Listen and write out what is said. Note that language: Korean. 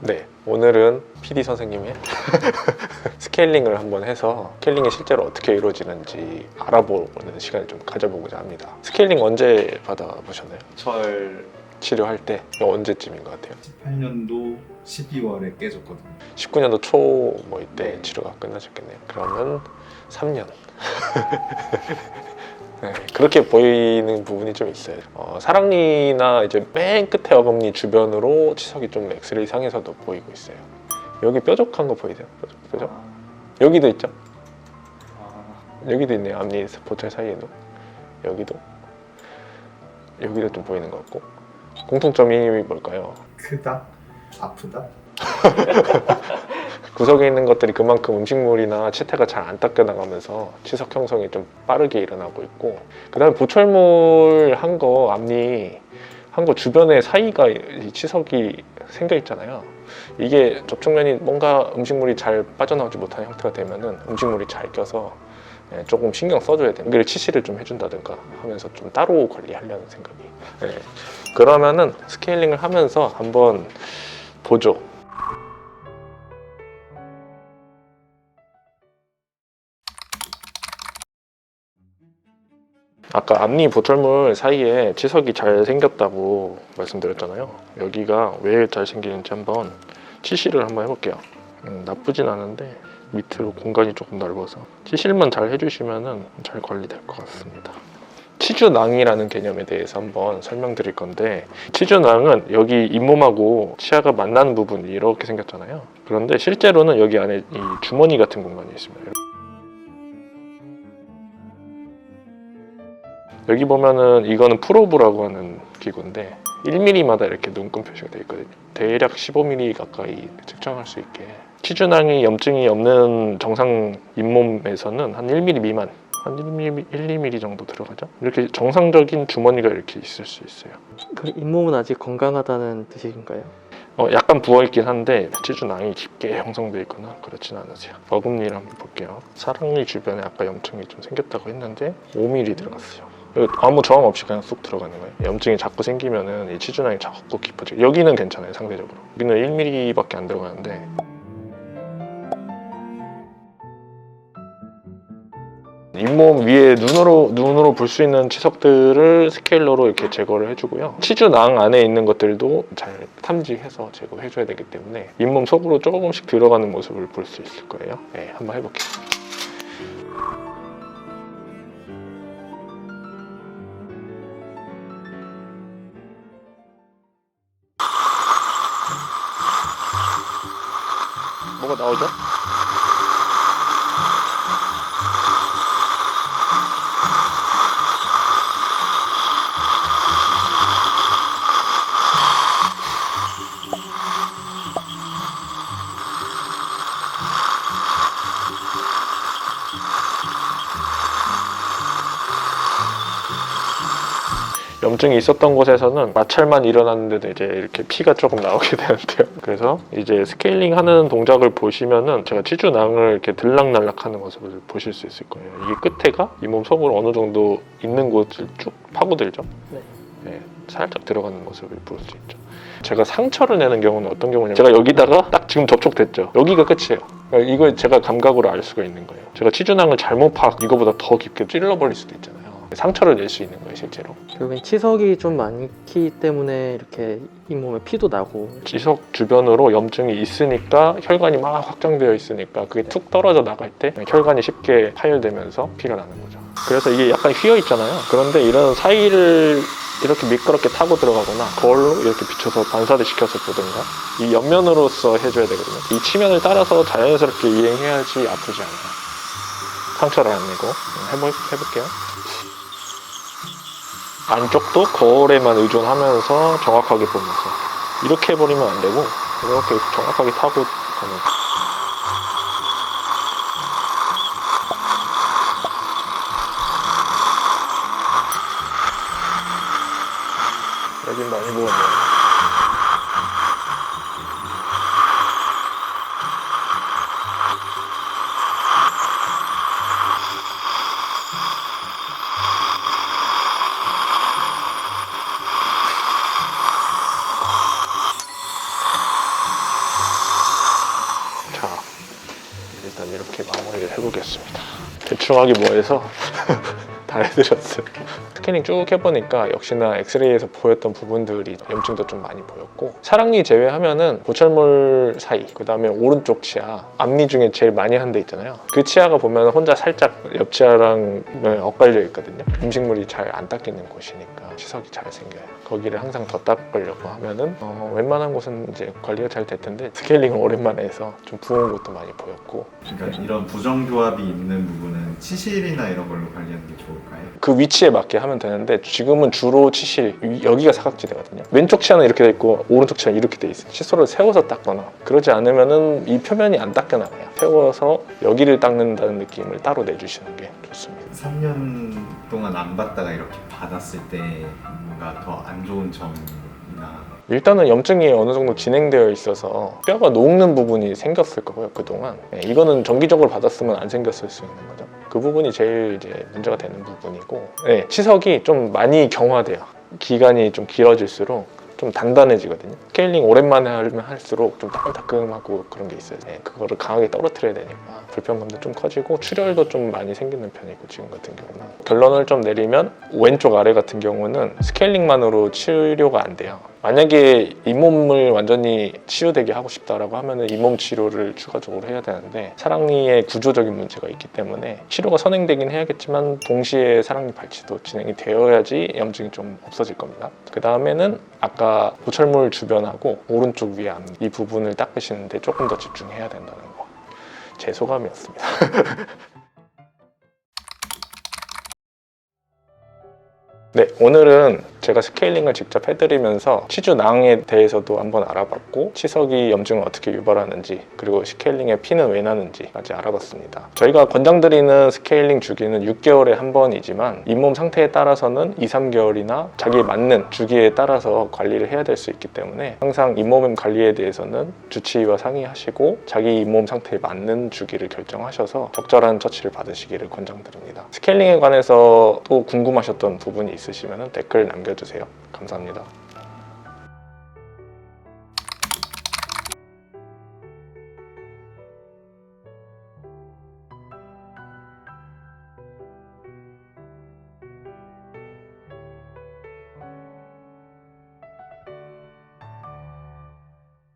네, 오늘은 PD 선생님의 스케일링을 한번 해서 스케일링이 실제로 어떻게 이루어지는지 알아보는 시간을 좀 가져보고자 합니다. 스케일링 언제 받아보셨나요? 절 치료할 때 언제쯤인 것 같아요? 18년도 12월에 깨졌거든요. 19년도 초 뭐 이때 치료가 끝나셨겠네요. 그러면 3년. 네, 그렇게 보이는 부분이 좀 있어요. 어, 사랑니나 이제 맨 끝에 어금니 주변으로 치석이 좀 엑스레이 상에서도 보이고 있어요. 여기 뾰족한 거 보이세요? 뾰족, 뾰족? 여기도 있죠? 아, 여기도 있네요. 앞니 보철 사이에도. 여기도. 여기도 좀 보이는 것 같고. 공통점이 뭘까요? 크다? 아프다? 구석에 있는 것들이 그만큼 음식물이나 치태가 잘 안 닦여 나가면서 치석 형성이 좀 빠르게 일어나고 있고 그 다음에 보철물 한 거 앞니 한 거 주변에 사이가 이 치석이 생겨 있잖아요. 이게 접촉면이 뭔가 음식물이 잘 빠져나오지 못하는 형태가 되면은 음식물이 잘 껴서 예, 조금 신경 써줘야 돼요. 여기를 치실을 좀 해준다든가 하면서 좀 따로 관리하려는 생각이. 예. 그러면은 스케일링을 하면서 한번 보죠. 아까 앞니 보철물 사이에 치석이 잘 생겼다고 말씀드렸잖아요. 여기가 왜 잘 생기는지 한번 치실을 한번 해볼게요. 음, 나쁘진 않은데 밑으로 공간이 조금 넓어서 치실만 잘 해주시면 잘 관리될 것 같습니다. 치주낭이라는 개념에 대해서 한번 설명드릴 건데 치주낭은 여기 잇몸하고 치아가 만나는 부분이 이렇게 생겼잖아요. 그런데 실제로는 여기 안에 이 주머니 같은 공간이 있습니다. 여기 보면은 이거는 프로브라고 하는 기구인데 1mm마다 이렇게 눈금 표시가 되어 있거든요. 대략 15mm 가까이 측정할 수 있게 치주낭이 염증이 없는 정상 잇몸에서는 한 1mm 미만 한 1mm, 1, 2mm 정도 들어가죠. 이렇게 정상적인 주머니가 이렇게 있을 수 있어요. 그 잇몸은 아직 건강하다는 뜻인가요? 어, 약간 부어있긴 한데 치주낭이 깊게 형성되어 있거나 그렇진 않으세요. 어금니를 한번 볼게요. 사랑니 주변에 아까 염증이 좀 생겼다고 했는데 5mm 들어갔어요. 아무 저항 없이 그냥 쑥 들어가는 거예요. 염증이 자꾸 생기면은 이 치주낭이 자꾸 깊어지고 여기는 괜찮아요 상대적으로. 여기는 1mm밖에 안 들어가는데 잇몸 위에 눈으로 눈으로 볼 수 있는 치석들을 스케일러로 이렇게 제거를 해주고요. 치주낭 안에 있는 것들도 잘 탐지해서 제거해줘야 되기 때문에 잇몸 속으로 조금씩 들어가는 모습을 볼 수 있을 거예요. 네, 한번 해볼게요. 뭐가 나오죠? 염증이 있었던 곳에서는 마찰만 일어났는데도 이제 이렇게 피가 조금 나오게 되는데요. 그래서 이제 스케일링 하는 동작을 보시면은 제가 치주낭을 이렇게 들락날락 하는 모습을 보실 수 있을 거예요. 이게 끝에가 잇몸 속으로 어느 정도 있는 곳을 쭉 파고들죠. 네. 네, 살짝 들어가는 모습을 볼 수 있죠. 제가 상처를 내는 경우는 어떤 경우냐면 제가 여기다가 딱 지금 접촉됐죠. 여기가 끝이에요. 그러니까 이걸 제가 감각으로 알 수가 있는 거예요. 제가 치주낭을 잘못 파 이거보다 더 깊게 찔러버릴 수도 있잖아요. 상처를 낼 수 있는 거예요, 실제로. 결국엔 치석이 좀 많기 때문에 이렇게 잇몸에 피도 나고 지석 주변으로 염증이 있으니까 혈관이 막 확장되어 있으니까 그게 툭 떨어져 나갈 때 혈관이 쉽게 파열되면서 피가 나는 거죠. 그래서 이게 약간 휘어 있잖아요. 그런데 이런 사이를 이렇게 미끄럽게 타고 들어가거나 거울로 이렇게 비춰서 반사를 시켜서 보든가 이 옆면으로서 해줘야 되거든요. 이 치면을 따라서 자연스럽게 이행해야지 아프지 않아요. 상처를 안 내고 해볼, 해볼게요. 안쪽도 거울에만 의존하면서 정확하게 보면서 이렇게 해버리면 안 되고 이렇게 정확하게 타고 가는 여긴 많이 부었네요 관리를 해보겠습니다. 대충 하기 뭐해서 다 해드렸어요. 스캐닝 쭉 해보니까 역시나 엑스레이에서 보였던 부분들이 염증도 좀 많이 보였고 사랑니 제외하면은 보철물 사이 그 다음에 오른쪽 치아 앞니 중에 제일 많이 한 데 있잖아요. 그 치아가 보면 혼자 살짝 옆 치아랑 엇갈려 있거든요. 음식물이 잘 안 닦이는 곳이니까 치석이 잘 생겨요. 거기를 항상 더 닦으려고 하면은 어, 웬만한 곳은 이제 관리가 잘 될 텐데 스케일링을 오랜만에 해서 좀 부은 곳도 많이 보였고. 그러니까 이런 부정교합이 있는 부분은 치실이나 이런 걸로 관리하는 게 좋을까요? 그 위치에 맞게 하면 되는데 지금은 주로 치실 위- 여기가 사각지대거든요. 왼쪽 치아는 이렇게 돼 있고 오른쪽 치아는 이렇게 돼 있어요. 칫솔을 세워서 닦거나 그러지 않으면은 이 표면이 안 닦여 나가요. 세워서 여기를 닦는다는 느낌을 따로 내주시는 게 좋습니다. 3년 동안 안 받다가 이렇게 받았을 때 뭔가 더 안 좋은 점이나 일단은 염증이 어느 정도 진행되어 있어서 뼈가 녹는 부분이 생겼을 거고요 그동안 네, 이거는 정기적으로 받았으면 안 생겼을 수 있는 거죠 그 부분이 제일 이제 문제가 되는 부분이고 네, 치석이 좀 많이 경화돼요. 기간이 좀 길어질수록 좀 단단해지거든요. 스케일링 오랜만에 하면 할수록 좀 따끔따끔하고 그런 게 있어요. 네, 그거를 강하게 떨어뜨려야 되니까 불편감도 좀 커지고 출혈도 좀 많이 생기는 편이고 지금 같은 경우는. 결론을 좀 내리면 왼쪽 아래 같은 경우는 스케일링만으로 치료가 안 돼요 만약에 잇몸을 완전히 치유되게 하고 싶다라고 하면은 잇몸 치료를 추가적으로 해야 되는데 사랑니에 구조적인 문제가 있기 때문에 치료가 선행되긴 해야겠지만 동시에 사랑니 발치도 진행이 되어야지 염증이 좀 없어질 겁니다. 그 다음에는 아까 보철물 주변하고 오른쪽 위암 이 부분을 닦으시는데 조금 더 집중해야 된다는 거. 제 소감이었습니다. 네, 오늘은 제가 스케일링을 직접 해드리면서 치주낭에 대해서도 한번 알아봤고 치석이 염증을 어떻게 유발하는지 그리고 스케일링의 피는 왜 나는지까지 알아봤습니다. 저희가 권장드리는 스케일링 주기는 6개월에 한 번이지만 잇몸 상태에 따라서는 2, 3개월이나 자기에 맞는 주기에 따라서 관리를 해야 될 수 있기 때문에 항상 잇몸 관리에 대해서는 주치의와 상의하시고 자기 잇몸 상태에 맞는 주기를 결정하셔서 적절한 처치를 받으시기를 권장드립니다. 스케일링에 관해서 또 궁금하셨던 부분이 있으시면 댓글 남겨 주세요. 감사합니다.